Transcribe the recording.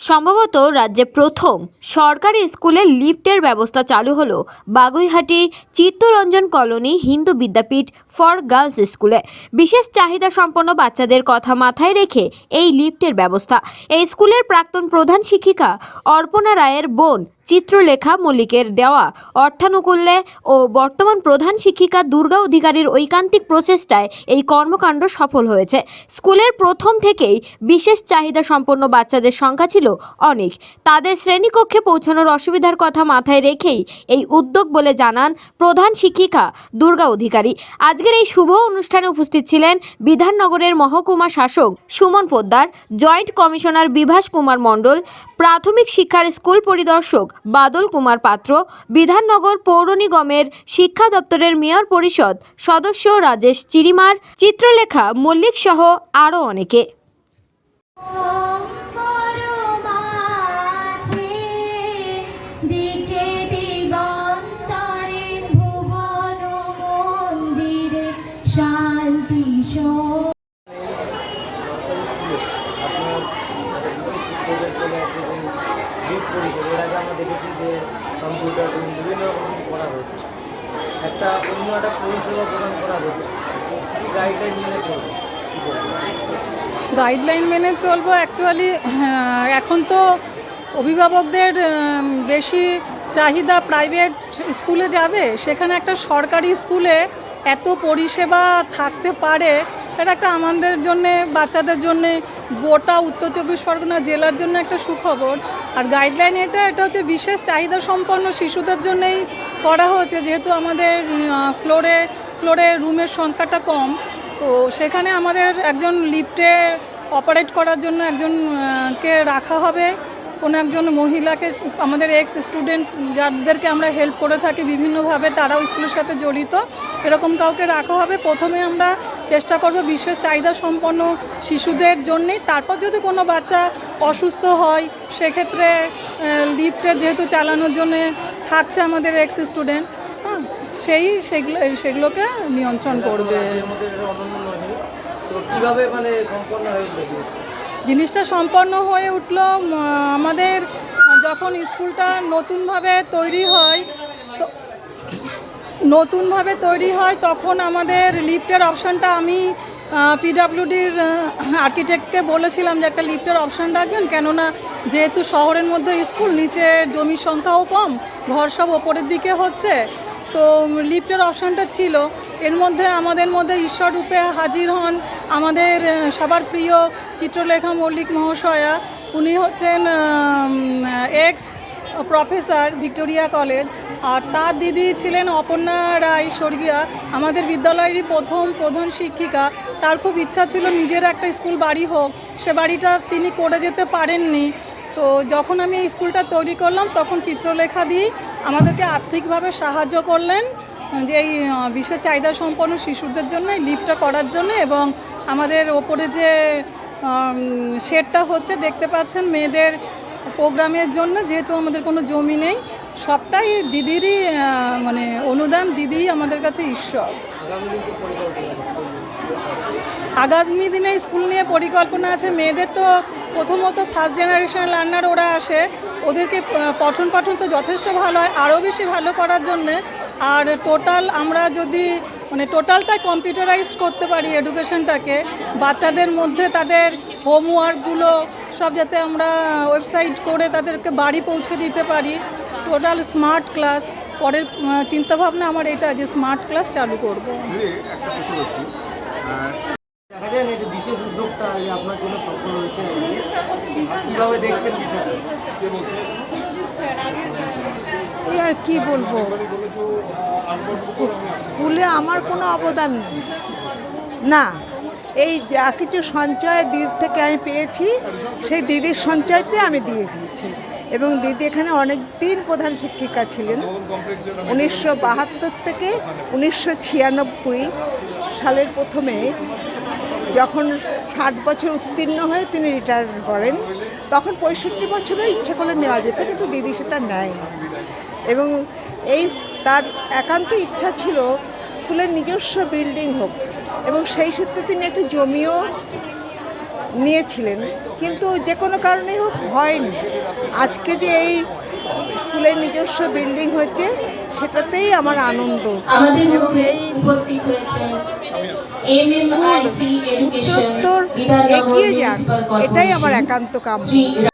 সম্ভবত রাজ্যে প্রথম সরকারি স্কুলে লিফটের ব্যবস্থা চালু হলো Baguiati Chittaranjan colony Hindu Vidyapith for girls স্কুলে। বিশেষ চাহিদা সম্পন্ন বাচ্চাদের কথা মাথায় রেখে এই লিফটের ব্যবস্থা। এই স্কুলের প্রাক্তন প্রধান শিক্ষিকা অর্পণা রায়ের বোন চিত্রলেখা মল্লিকের দেওয়া অর্থানুকূল্যে ও বর্তমান প্রধান শিক্ষিকা দুর্গা অধিকারীর ঐকান্তিক প্রচেষ্টায় এই কর্মকাণ্ড সফল হয়েছে। স্কুলের প্রথম থেকেই বিশেষ চাহিদা সম্পন্ন বাচ্চাদের সংখ্যা ছিল অনেক। তাদের শ্রেণীকক্ষে পৌঁছানোর অসুবিধার কথা মাথায় রেখেই এই উদ্যোগ বলে জানান প্রধান শিক্ষিকা দুর্গা অধিকারী। আজকের এই শুভ অনুষ্ঠানে উপস্থিত ছিলেন বিধাননগরের মহকুমা শাসক সুমন পোদ্দার, জয়েন্ট কমিশনার বিভাস কুমার মণ্ডল, প্রাথমিক শিক্ষার স্কুল পরিদর্শক বাদল কুমার পাত্র, বিধাননগর পৌর নিগমের শিক্ষা দপ্তরের মেয়র পরিষদ সদস্য রাজেশ চিরিমার, চিত্রলেখা মল্লিক সহ আরও অনেকে। কম্পিউটার এবং বিভিন্ন রকম কিছু করা হয়েছে। একটা অন্য একটা পরিষেবা প্রদান করা হচ্ছে। কি গাইডলাইন মেনে বলবেন গাইডলাইন মেনে চলবো অ্যাকচুয়ালি এখন তো অভিভাবকদের বেশি চাহিদা প্রাইভেট স্কুলে যাবে। সেখানে একটা সরকারি স্কুলে এত পরিষেবা থাকতে পারে, এটা একটা আমাদের জন্যে, বাচ্চাদের জন্যে গোটা উত্তর চব্বিশ পরগনা জেলার জন্য একটা সুখবর। আর গাইডলাইন এটা এটা হচ্ছে বিশেষ চাহিদা সম্পন্ন শিশুদের জন্যই করা হয়েছে। যেহেতু আমাদের ফ্লোরে ফ্লোরে রুমের সংখ্যাটা কম, তো সেখানে আমাদের একজন লিফটে অপারেট করার জন্য একজন কে রাখা হবে। কোনো একজন মহিলাকে, আমাদের এক্স স্টুডেন্ট যাদেরকে আমরা হেল্প করে থাকি বিভিন্নভাবে, তারাও স্কুলের সাথে জড়িত। এরকম কাউকে রাখা হবে। প্রথমে আমরা চেষ্টা করব বিশেষ চাহিদা সম্পন্ন শিশুদের জন্যেই তারপর যদি কোনো বাচ্চা অসুস্থ হয়, সেক্ষেত্রে লিফটে যেহেতু চালানোর জন্য থাকছে আমাদের এক্স স্টুডেন্ট হ্যাঁ সেই সেগুলো, সেগুলোকে নিয়ন্ত্রণ করবে। কীভাবে মানে সম্পন্ন জিনিসটা সম্পন্ন হয়ে উঠল আমাদের যখন স্কুলটা নতুনভাবে তৈরি হয়, তো নতুনভাবে তৈরি হয়, তখন আমাদের লিফটের অপশানটা আমি পিডাব্লিউডির আর্কিটেক্টকে বলেছিলাম যে একটা লিফটের অপশান রাখবেন, কেননা যেহেতু শহরের মধ্যে স্কুল, নিচে জমির সংখ্যাও কম, ঘর সব ওপরের দিকে হচ্ছে, তো লিফটের অপশানটা ছিল। এর মধ্যে আমাদের মধ্যে ঈশ্বর রূপে হাজির হন আমাদের সবার প্রিয় চিত্রলেখা মল্লিক মহাশয়া। উনি হচ্ছেন এক্স প্রফেসর ভিক্টোরিয়া কলেজ। আর তার দিদি ছিলেন অপর্ণা রায় স্বর্গীয়া। আমাদের বিদ্যালয়েরই প্রথম প্রধান শিক্ষিকা। তার খুব ইচ্ছা ছিল নিজের একটা স্কুল বাড়ি হোক। সে বাড়িটা তিনি করে যেতে পারেননি। তো যখন আমি এই স্কুলটা তৈরি করলাম, তখন চিত্রলেখা দিয়ে আমাদেরকে আর্থিকভাবে সাহায্য করলেন যে এই বিশেষ চাহিদা সম্পন্ন শিশুদের জন্য এই লিফটটা করার জন্য এবং আমাদের ওপরে যে শেডটা হচ্ছে, দেখতে পাচ্ছেন মেয়েদের প্রোগ্রামের জন্য, যেহেতু আমাদের কোনো জমি নেই, সবটাই দিদিরই মানে অনুদান, দিদিই আমাদের কাছে ঈশ্বর। আগামী দিন স্কুল নিয়ে পরিকল্পনা আছে। মেয়েদের তো প্রথমত ফার্স্ট জেনারেশন লার্নার ওরা আসে। ওদেরকে পঠন পাঠন তো যথেষ্ট ভালো হয়। আরও বেশি ভালো করার জন্যে। আর টোটাল আমরা যদি মানে টোটালটাই কম্পিউটারাইজড করতে পারি এডুকেশনটাকে। বাচ্চাদের মধ্যে তাদের হোমওয়ার্কগুলো সব যাতে আমরা ওয়েবসাইট করে তাদেরকে বাড়ি পৌঁছে দিতে পারি। টোটাল স্মার্ট ক্লাস পরের চিন্তাভাবনা আমার এটা যে স্মার্ট ক্লাস চালু করব। দেখা যায় এটা বিশেষ উদ্যোগটা আপনার জন্য সফল হয়েছে। কীভাবে দেখছেন বিষয়টা? এই আর কি বলব? স্কু- স্কুলে আমার কোনো অবদান নেই। না, এই যা কিছু সঞ্চয় দিদির থেকে আমি পেয়েছি, সেই দিদির সঞ্চয়টা আমি দিয়ে দিয়েছি। এবং দিদি এখানে অনেক দিন প্রধান শিক্ষিকা ছিলেন। উনিশশো বাহাত্তর থেকে উনিশশো ছিয়ানব্বই সালের প্রথমে যখন ষাট বছর উত্তীর্ণ হয়ে তিনি রিটায়ার করেন, তখন পঁয়ষট্টি বছরও ইচ্ছে করে নেওয়া যেত, কিন্তু দিদি সেটা নেয়নি এবং এই তার একান্ত ইচ্ছা ছিল স্কুলের নিজস্ব বিল্ডিং হোক। এবং সেই সূত্রে তিনি একটি জমিও নিয়েছিলেন। কিন্তু যে কোনো কারণেই হোক হয়নি। আজকে যে এই স্কুলের নিজস্ব বিল্ডিং হয়েছে সেটাতেই আমার আনন্দ। এবং এই উপস্থিত এগিয়ে যাক। এটাই আমার একান্ত শ্রী